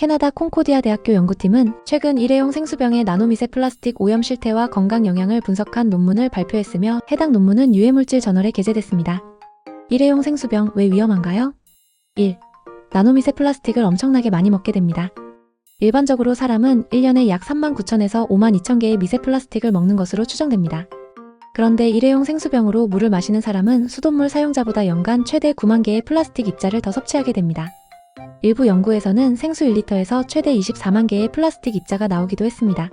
캐나다 콩코디아 대학교 연구팀은 최근 일회용 생수병의 나노미세 플라스틱 오염 실태와 건강 영향을 분석한 논문을 발표했으며 해당 논문은 유해물질 저널에 게재됐습니다. 일회용 생수병 왜 위험한가요? 1. 나노미세 플라스틱을 엄청나게 많이 먹게 됩니다. 일반적으로 사람은 1년에 약 3만 9천에서 5만 2천 개의 미세 플라스틱을 먹는 것으로 추정됩니다. 그런데 일회용 생수병으로 물을 마시는 사람은 수돗물 사용자보다 연간 최대 9만 개의 플라스틱 입자를 더 섭취하게 됩니다. 일부 연구에서는 생수 1리터에서 최대 24만 개의 플라스틱 입자가 나오기도 했습니다.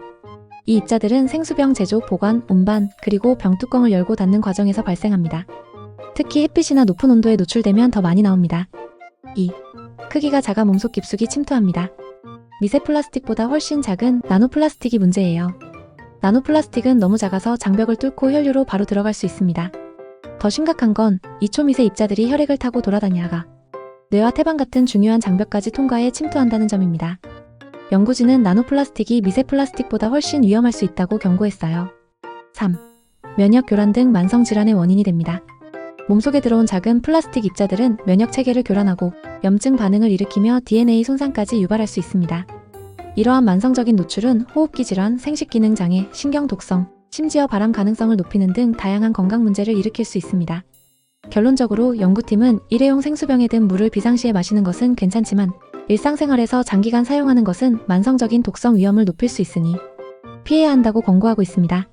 이 입자들은 생수병 제조, 보관, 운반, 그리고 병뚜껑을 열고 닫는 과정에서 발생합니다. 특히 햇빛이나 높은 온도에 노출되면 더 많이 나옵니다. 2. 크기가 작아 몸속 깊숙이 침투합니다. 미세 플라스틱보다 훨씬 작은 나노 플라스틱이 문제예요. 나노 플라스틱은 너무 작아서 장벽을 뚫고 혈류로 바로 들어갈 수 있습니다. 더 심각한 건이 초미세 입자들이 혈액을 타고 돌아다니다가 뇌와 태방 같은 중요한 장벽까지 통과해 침투한다는 점입니다. 연구진은 나노 플라스틱이 미세 플라스틱보다 훨씬 위험할 수 있다고 경고했어요. 3. 면역 교란 등 만성 질환의 원인이 됩니다. 몸속에 들어온 작은 플라스틱 입자들은 면역 체계를 교란하고 염증 반응을 일으키며 DNA 손상까지 유발할 수 있습니다. 이러한 만성적인 노출은 호흡기 질환, 생식 기능 장애, 신경 독성, 심지어 발암 가능성을 높이는 등 다양한 건강 문제를 일으킬 수 있습니다. 결론적으로 연구팀은 일회용 생수병에 든 물을 비상시에 마시는 것은 괜찮지만 일상생활에서 장기간 사용하는 것은 만성적인 독성 위험을 높일 수 있으니 피해야 한다고 권고하고 있습니다.